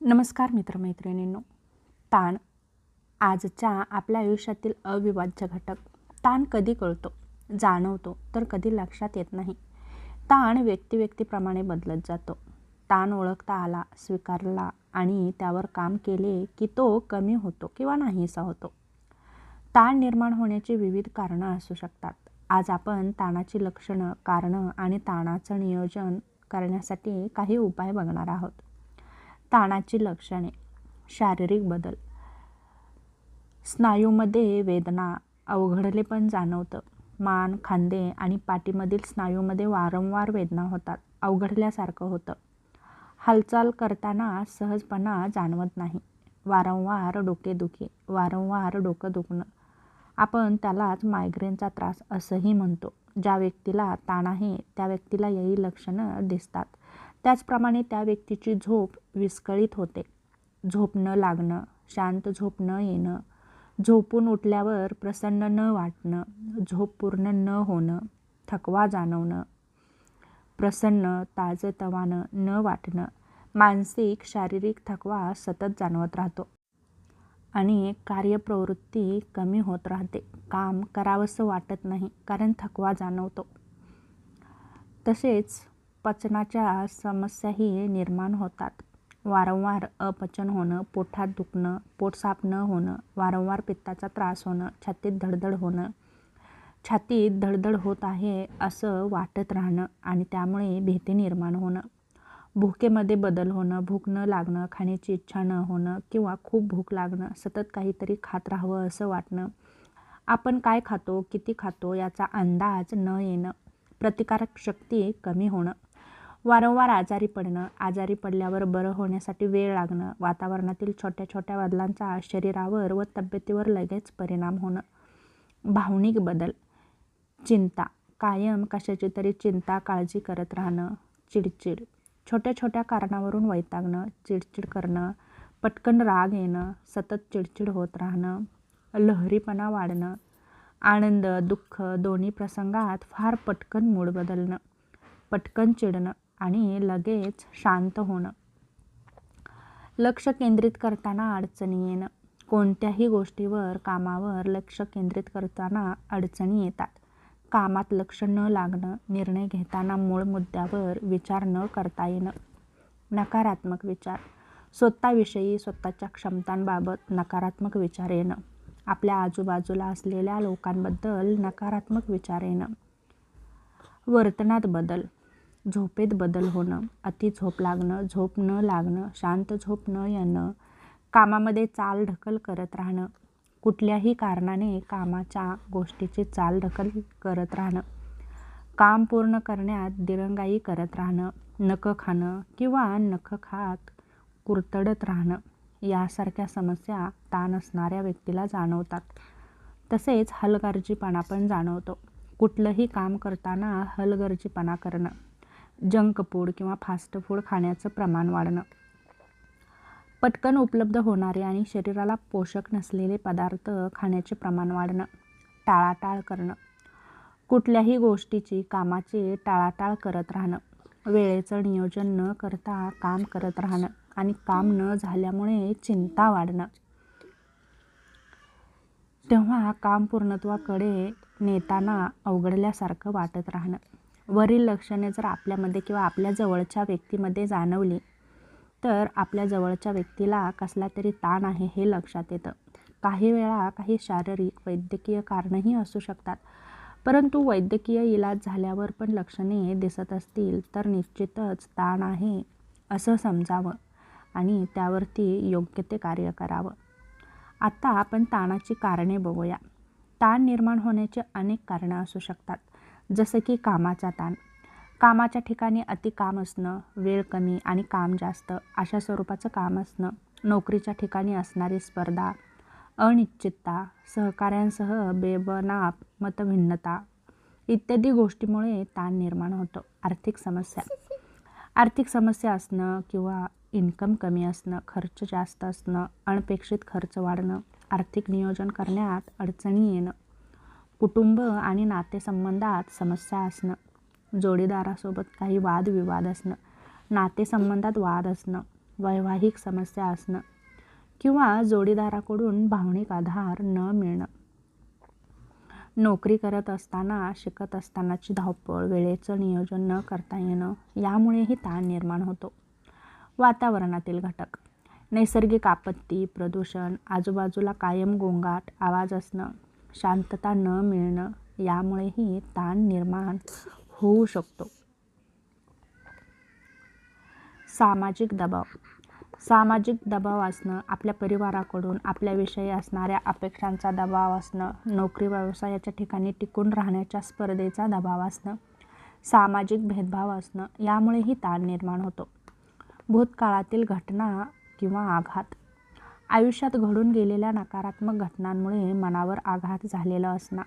नमस्कार मित्रमैत्रिणींनो. ताण आजच्या आपल्या आयुष्यातील अविभाज्य घटक. ताण कधी कळतो जाणवतो तर कधी लक्षात येत नाही. ताण व्यक्तिव्यक्तीप्रमाणे बदलत जातो. ताण ओळखता आला स्वीकारला आणि त्यावर काम केले की तो कमी होतो किंवा नाहीसा होतो. ताण निर्माण होण्याची विविध कारणं असू शकतात. आज आपण ताणाची लक्षणं कारणं आणि ताणाचं नियोजन करण्यासाठी काही उपाय बघणार आहोत. ताणाची लक्षणे. शारीरिक बदल. स्नायूमध्ये वेदना अवघडले पण जाणवतं. मान खांदे आणि पाठीमधील स्नायूमध्ये वारंवार वेदना होतात. अवघडल्यासारखं होतं. हालचाल करताना सहजपणा जाणवत नाही. वारंवार डोकेदुखी वारंवार डोकं दुखणं. आपण त्यालाच मायग्रेनचा त्रास असंही म्हणतो. ज्या व्यक्तीला ताण आहे त्या व्यक्तीला याही लक्षणं दिसतात. त्याचप्रमाणे त्या व्यक्तीची झोप विस्कळीत होते. झोप न लागणं शांत झोप न येणं झोपून उठल्यावर प्रसन्न न वाटणं झोप पूर्ण न होणं थकवा जाणवणं प्रसन्न ताजतवानं न वाटणं मानसिक शारीरिक थकवा सतत जाणवत राहतो. आणि कार्यप्रवृत्ती कमी होत राहते. काम करावंसं वाटत नाही कारण थकवा जाणवतो. तसेच पचनाच्या समस्याही निर्माण होतात. वारंवार अपचन होणं पोटात दुखणं पोट साफ न होणं वारंवार पित्ताचा त्रास होणं छातीत धडधड होणं छातीत धडधड होत आहे असं वाटत राहणं आणि त्यामुळे भीती निर्माण होणं. भुकेमध्ये बदल होणं भूक न लागणं खाण्याची इच्छा न होणं किंवा खूप भूक लागणं सतत काहीतरी खात राहावं असं वाटणं. आपण काय खातो किती खातो याचा अंदाज न येणं प्रतिकारक शक्ती कमी होणं. वारंवार आजारी पडणं आजारी पडल्यावर बरं होण्यासाठी वेळ लागणं वातावरणातील छोट्या छोट्या बदलांचा शरीरावर व तब्येतीवर लगेच परिणाम होणं. भावनिक बदल. चिंता. कायम कशाची तरी चिंता काळजी करत राहणं चिडचिड. छोट्या छोट्या कारणावरून वैतागणं चिडचिड करणं पटकन राग येणं सतत चिडचिड होत राहणं लहरीपणा वाढणं आनंद दुःख दोन्ही प्रसंगात फार पटकन मूड बदलणं पटकन चिडणं. आणि लगेच शांत होणं. लक्ष केंद्रित करताना अडचणी येणं. कोणत्याही गोष्टीवर कामावर लक्ष केंद्रित करताना अडचणी येतात. कामात लक्ष न लागणं निर्णय घेताना मूळ मुद्द्यावर विचार न करता येणं. नकारात्मक विचार. स्वतःविषयी स्वतःच्या क्षमतांबाबत नकारात्मक विचार येणं. आपल्या आजूबाजूला असलेल्या लोकांबद्दल नकारात्मक विचार येणं. वर्तनात बदल. झोपेत बदल होणं अति झोप लागणं झोप न लागणं शांत झोप न येणं कामामध्ये चाल ढकल करत राहणं कुठल्याही कारणाने कामाच्या गोष्टीची चाल ढकल करत राहणं काम पूर्ण करण्यात दिरंगाई करत राहणं नखं खाणं किंवा नखं खात कुरतडत राहणं यासारख्या समस्या ताण असणाऱ्या व्यक्तीला जाणवतात. तसेच हलगर्जीपणा पण जाणवतो. कुठलंही काम करताना हलगर्जीपणा करणं जंक फूड किंवा फास्ट फूड खाण्याचं प्रमाण वाढणं. पटकन उपलब्ध होणारे आणि शरीराला पोषक नसलेले पदार्थ खाण्याचे प्रमाण वाढणं. टाळाटाळ करणं. कुठल्याही गोष्टीची कामाचे टाळाटाळ करत राहणं. वेळेचं नियोजन न करता काम करत राहणं आणि काम न झाल्यामुळे चिंता वाढणं. तेव्हा काम पूर्णत्वाकडे नेताना अवघडल्यासारखं वाटत राहणं. वरील लक्षणे जर आपल्यामध्ये किंवा आपल्या जवळच्या व्यक्तीमध्ये जाणवली तर आपल्या जवळच्या व्यक्तीला कसला तरी ताण आहे हे लक्षात येतं. काही वेळा काही शारीरिक वैद्यकीय कारणंही असू शकतात. परंतु वैद्यकीय इलाज झाल्यावर पण लक्षणे दिसत असतील तर निश्चितच ताण आहे असं समजावं आणि त्यावरती योग्य ते कार्य करावं. आता आपण ताणाची कारणे बघूया. ताण निर्माण होण्याचे अनेक कारणं असू शकतात. जसं की कामाचा ताण. कामाच्या ठिकाणी अति काम असणं वेळ कमी आणि काम जास्त अशा स्वरूपाचं काम असणं नोकरीच्या ठिकाणी असणारी स्पर्धा अनिश्चितता सहकाऱ्यांसह बेबनाप मतभिन्नता इत्यादी गोष्टीमुळे ताण निर्माण होतो. आर्थिक समस्या. आर्थिक समस्या असणं किंवा इन्कम कमी असणं खर्च जास्त असणं अनपेक्षित खर्च वाढणं आर्थिक नियोजन करण्यात अडचणी येणं कुटुंब आणि नातेसंबंधात समस्या असणं जोडीदारासोबत काही वादविवाद असणं नातेसंबंधात वाद असणं वैवाहिक समस्या असणं किंवा जोडीदाराकडून भावनिक आधार न मिळणं. नोकरी करत असताना शिकत असतानाची धावपळ वेळेचं नियोजन न करता येणं यामुळेही ताण निर्माण होतो. वातावरणातील घटक नैसर्गिक आपत्ती प्रदूषण आजूबाजूला कायम गोंगाट आवाज असणं शांतता न मिळणं यामुळेही ताण निर्माण होऊ शकतो. सामाजिक दबाव. सामाजिक दबाव असणं आपल्या परिवाराकडून आपल्याविषयी असणाऱ्या अपेक्षांचा दबाव असणं नोकरी व्यवसायाच्या ठिकाणी टिकून राहण्याच्या स्पर्धेचा दबाव असणं सामाजिक भेदभाव असणं यामुळेही ताण निर्माण होतो. भूतकाळातील घटना किंवा आघात. आयुष्यात घडून गेलेल्या नकारात्मक घटनांमुळे मनावर आघात झालेला असणं.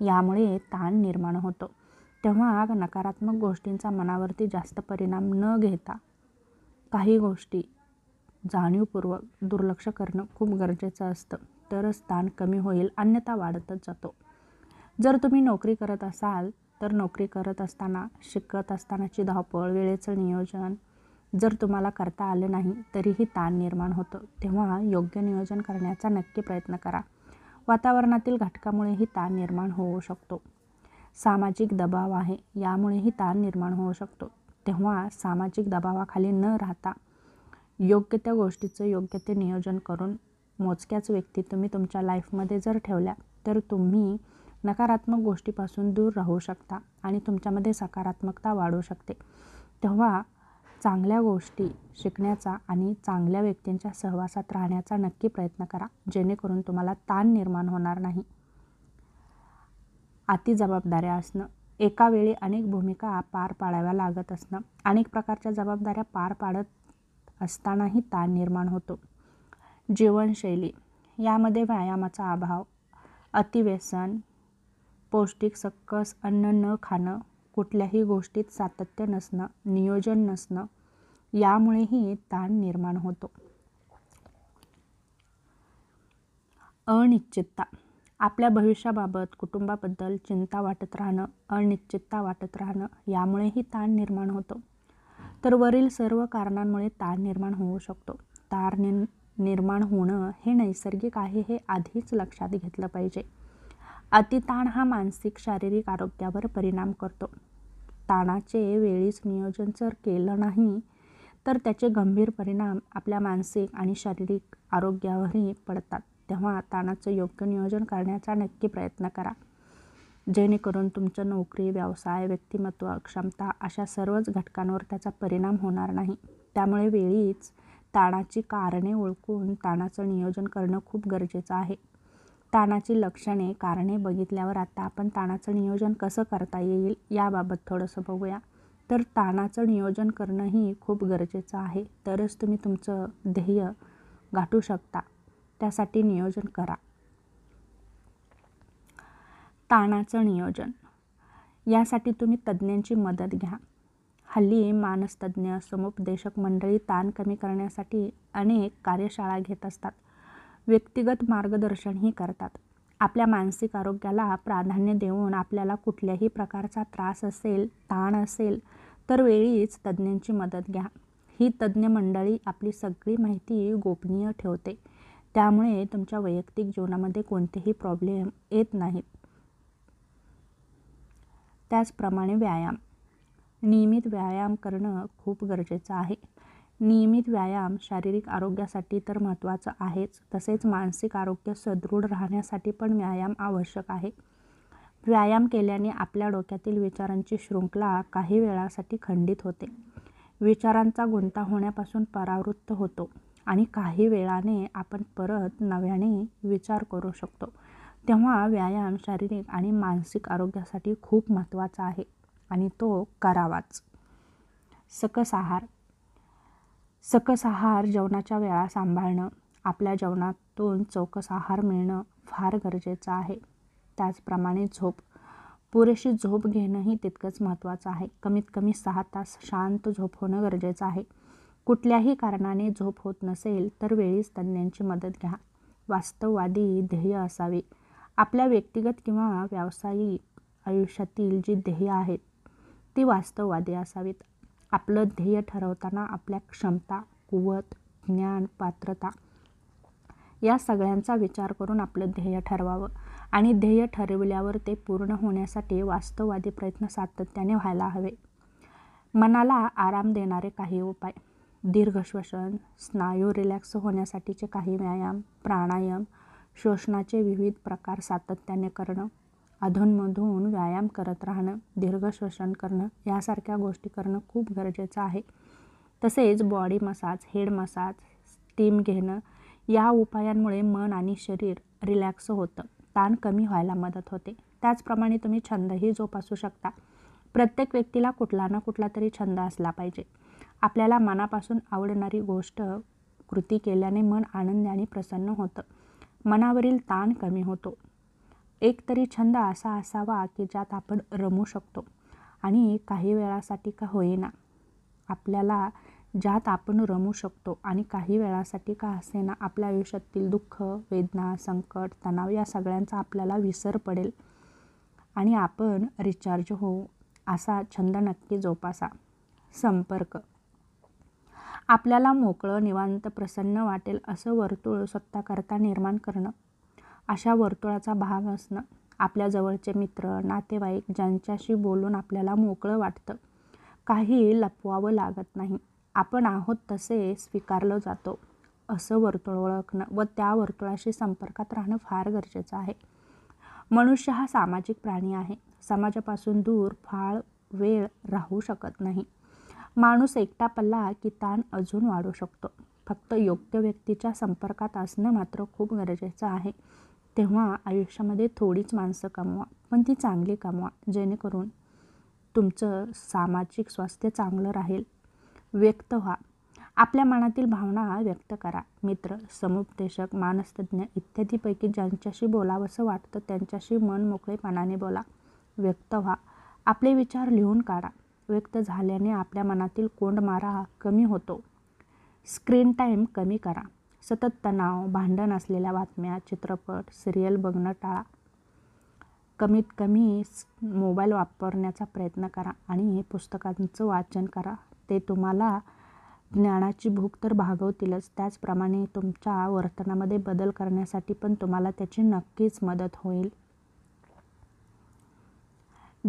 यामुळे ताण निर्माण होतो. तेव्हा नकारात्मक गोष्टींचा मनावरती जास्त परिणाम न घेता काही गोष्टी जाणीवपूर्वक दुर्लक्ष करणं खूप गरजेचं असतं. तरच ताण कमी होईल अन्यथा वाढतच जातो. जर तुम्ही नोकरी करत असाल तर नोकरी करत असताना शिकत असतानाची धावपळ वेळेचं नियोजन जर तुम्हाला करता आलं नाही तरीही ताण निर्माण होतं. तेव्हा योग्य नियोजन करण्याचा नक्की प्रयत्न करा. वातावरणातील घटकामुळेही ताण निर्माण होऊ शकतो. सामाजिक दबाव आहे यामुळेही ताण निर्माण होऊ शकतो. तेव्हा सामाजिक दबावाखाली न राहता योग्य त्या गोष्टीचं योग्य ते नियोजन करून मोजक्याच व्यक्ती तुम्ही तुमच्या लाईफमध्ये जर ठेवल्या तर तुम्ही नकारात्मक गोष्टीपासून दूर राहू शकता आणि तुमच्यामध्ये सकारात्मकता वाढू शकते. तेव्हा चांगल्या गोष्टी शिकण्याचा आणि चांगल्या व्यक्तींच्या सहवासात राहण्याचा नक्की प्रयत्न करा. जेणेकरून तुम्हाला ताण निर्माण होणार नाही. अति जबाबदाऱ्या असणं एका वेळी अनेक भूमिका पार पाडाव्या लागत असणं अनेक प्रकारच्या जबाबदाऱ्या पार पाडत असतानाही ताण निर्माण होतो. जीवनशैली यामध्ये व्यायामाचा अभाव अतिव्यसन पौष्टिक सकस अन्न न खाणं कुठल्याही गोष्टीत सातत्य नसणं नियोजन नसणं यामुळेही ताण निर्माण होतो. अनिश्चितता. आपल्या भविष्याबाबत कुटुंबाबद्दल चिंता वाटत राहणं अनिश्चितता वाटत राहणं यामुळेही ताण निर्माण होतो. तर वरील सर्व कारणांमुळे ताण निर्माण होऊ शकतो. ताण नि निर्माण होणं हे नैसर्गिक आहे हे आधीच लक्षात घेतलं पाहिजे. अतिताण हा मानसिक शारीरिक आरोग्यावर परिणाम करतो. ताणाचे वेळीच नियोजन जर केलं नाही तर त्याचे गंभीर परिणाम आपल्या मानसिक आणि शारीरिक आरोग्यावरही पडतात. तेव्हा ताणाचं योग्य नियोजन करण्याचा नक्की प्रयत्न करा. जेणेकरून तुमचं नोकरी व्यवसाय व्यक्तिमत्व क्षमता अशा सर्वच घटकांवर त्याचा परिणाम होणार नाही. त्यामुळे वेळीच ताणाची कारणे ओळखून ताणाचं नियोजन करणं खूप गरजेचं आहे. ताणाची लक्षणे कारणे बघितल्यावर आता आपण ताणाचं नियोजन कसं करता येईल याबाबत थोडंसं बघूया. तर ताणाचं नियोजन करणंही खूप गरजेचं आहे. तरच तुम्ही तुमचं ध्येय गाठू शकता. त्यासाठी नियोजन करा. ताणाचं नियोजन. यासाठी तुम्ही तज्ज्ञांची मदत घ्या. हल्ली मानसतज्ज्ञ समुपदेशक मंडळी ताण कमी करण्यासाठी अनेक कार्यशाळा घेत असतात. व्यक्तिगत मार्गदर्शनही करतात. आपल्या मानसिक आरोग्याला प्राधान्य देऊन आपल्याला कुठल्याही प्रकारचा त्रास असेल ताण असेल तर वेळीच तज्ज्ञांची मदत घ्या. ही तज्ज्ञ मंडळी आपली सगळी माहिती गोपनीय ठेवते. त्यामुळे तुमच्या वैयक्तिक जीवनामध्ये कोणतेही प्रॉब्लेम येत नाहीत. त्याचप्रमाणे व्यायाम. नियमित व्यायाम करणं खूप गरजेचं आहे. नियमित व्यायाम शारीरिक आरोग्यासाठी तर महत्त्वाचं आहेच. तसेच मानसिक आरोग्य सदृढ राहण्यासाठी पण व्यायाम आवश्यक आहे. व्यायाम केल्याने आपल्या डोक्यातील विचारांची शृंखला काही वेळासाठी खंडित होते. विचारांचा गुंता होण्यापासून परावृत्त होतो आणि काही वेळाने आपण परत नव्याने विचार करू शकतो. तेव्हा व्यायाम शारीरिक आणि मानसिक आरोग्यासाठी खूप महत्त्वाचा आहे आणि तो करावाच. सकस आहार. सकस आहार जेवणाच्या वेळा सांभाळणं आपल्या जेवणातून चौकस आहार मिळणं फार गरजेचं आहे. त्याचप्रमाणे झोप. पुरेशी झोप घेणंही तितकंच महत्त्वाचं आहे. कमीत कमी सहा तास शांत झोप होणं गरजेचं आहे. कुठल्याही कारणाने झोप होत नसेल तर वेळीच तज्ज्ञांची मदत घ्या. वास्तववादी ध्येय असावे. आपल्या व्यक्तिगत किंवा व्यावसायिक आयुष्यातील जी ध्येय आहेत ती वास्तववादी असावीत. आपलं ध्येय ठरवताना आपल्या क्षमता कुवत ज्ञान पात्रता या सगळ्यांचा विचार करून आपलं ध्येय ठरवावं. आणि ध्येय ठरवल्यावर ते पूर्ण होण्यासाठी वास्तववादी प्रयत्न सातत्याने व्हायला हवे. मनाला आराम देणारे काही उपाय. दीर्घ श्वसन स्नायू रिलॅक्स होण्यासाठीचे काही व्यायाम प्राणायाम श्वसनाचे विविध प्रकार सातत्याने करणं. अधूनमधून व्यायाम करत राहणं दीर्घ श्वसन करणं यासारख्या गोष्टी करणं खूप गरजेचं आहे. तसेच body massage head massage steam घेणं या उपायांमुळे मन आणि शरीर रिलॅक्स होतं ताण कमी व्हायला मदत होते. त्याचप्रमाणे तुम्ही छंदही जोपासू शकता. प्रत्येक व्यक्तीला कुठला ना कुठला तरी छंद असला पाहिजे. आपल्याला मनापासून आवडणारी गोष्ट कृती केल्याने मन आनंदी आणि प्रसन्न होतं. मनावरील ताण कमी होतो. एक तरी छंद असा असावा की ज्यात आपण रमू शकतो. आणि काही वेळासाठी का होईना. आपल्याला ज्यात आपण रमू शकतो आणि काही वेळासाठी का असेना आपल्या आयुष्यातील दुःख वेदना संकट तणाव या सगळ्यांचा आपल्याला विसर पडेल. आणि आपण रिचार्ज होऊ असा छंद नक्की जोपासा. संपर्क. आपल्याला मोकळं निवांत प्रसन्न वाटेल असं वर्तुळ स्वतःकरता निर्माण करणं अशा वर्तुळाचा भाग असणं आपल्या जवळचे मित्र नातेवाईक ज्यांच्याशी बोलून आपल्याला मोकळं वाटतं. काही लपवावं लागत नाही. आपण आहोत तसे स्वीकारलं जातो. असं वर्तुळ ओळखणं व त्या वर्तुळाशी संपर्कात राहणं फार गरजेचं आहे. मनुष्य हा सामाजिक प्राणी आहे. समाजापासून दूर फार वेळ राहू शकत नाही. माणूस एकटा पल्ला की ताण अजून वाढू शकतो. फक्त योग्य व्यक्तीच्या संपर्कात असणं मात्र खूप गरजेचं आहे. तेव्हा आयुष्यामध्ये थोडीच माणसं कमवा पण ती चांगली कमवा जेणेकरून तुमचं सामाजिक स्वास्थ्य चांगलं राहील. व्यक्त व्हा. आपल्या मनातील भावना व्यक्त करा. मित्र समुपदेशक मानसतज्ञ इत्यादीपैकी ज्यांच्याशी बोलावंसं वाटतं त्यांच्याशी मन मोकळेपणाने बोला. व्यक्त व्हा. आपले विचार लिहून काढा. व्यक्त झाल्याने आपल्या मनातील कोंडमारा कमी होतो. स्क्रीन टाईम कमी करा. सतत तणाव भांडण असलेल्या बातम्या चित्रपट सिरियल बघणं टाळा. कमीत कमी मोबाईल वापरण्याचा प्रयत्न करा आणि पुस्तकांचं वाचन करा. ते तुम्हाला ज्ञानाची भूक तर भागवतीलच. त्याचप्रमाणे तुमच्या वर्तनामध्ये बदल करण्यासाठी पण तुम्हाला त्याची नक्कीच मदत होईल.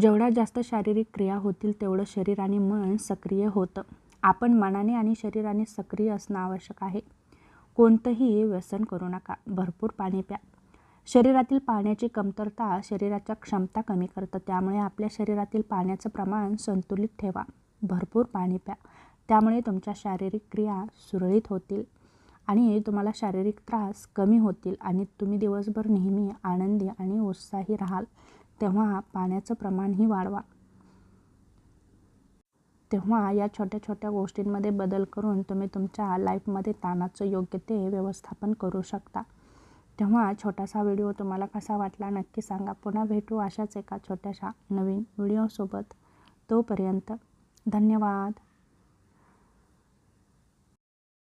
जेवढ्या जास्त शारीरिक क्रिया होतील तेवढं शरीर आणि मन सक्रिय होतं. आपण मनाने आणि शरीराने सक्रिय असणं आवश्यक आहे. कोणतंही व्यसन करू नका. भरपूर पाणी प्या. शरीरातील पाण्याची कमतरता शरीराच्या क्षमता कमी करतं. त्यामुळे आपल्या शरीरातील पाण्याचं प्रमाण संतुलित ठेवा. भरपूर पाणी प्या. त्यामुळे तुमच्या शारीरिक क्रिया सुरळीत होतील आणि तुम्हाला शारीरिक त्रास कमी होतील आणि तुम्ही दिवसभर नेहमी आनंदी आणि उत्साही राहाल. तेव्हा पाण्याचं प्रमाणही वाढवा. तेव्हा या छोट्या छोट्या गोष्टींमध्ये बदल करून तुम्ही तुमच्या लाईफमध्ये ताणाचं योग्य ते व्यवस्थापन करू शकता. तेव्हा छोटासा व्हिडिओ तुम्हाला कसा वाटला नक्की सांगा. पुन्हा भेटू अशाच एका छोट्याशा नवीन व्हिडिओसोबत तोपर्यंत धन्यवाद.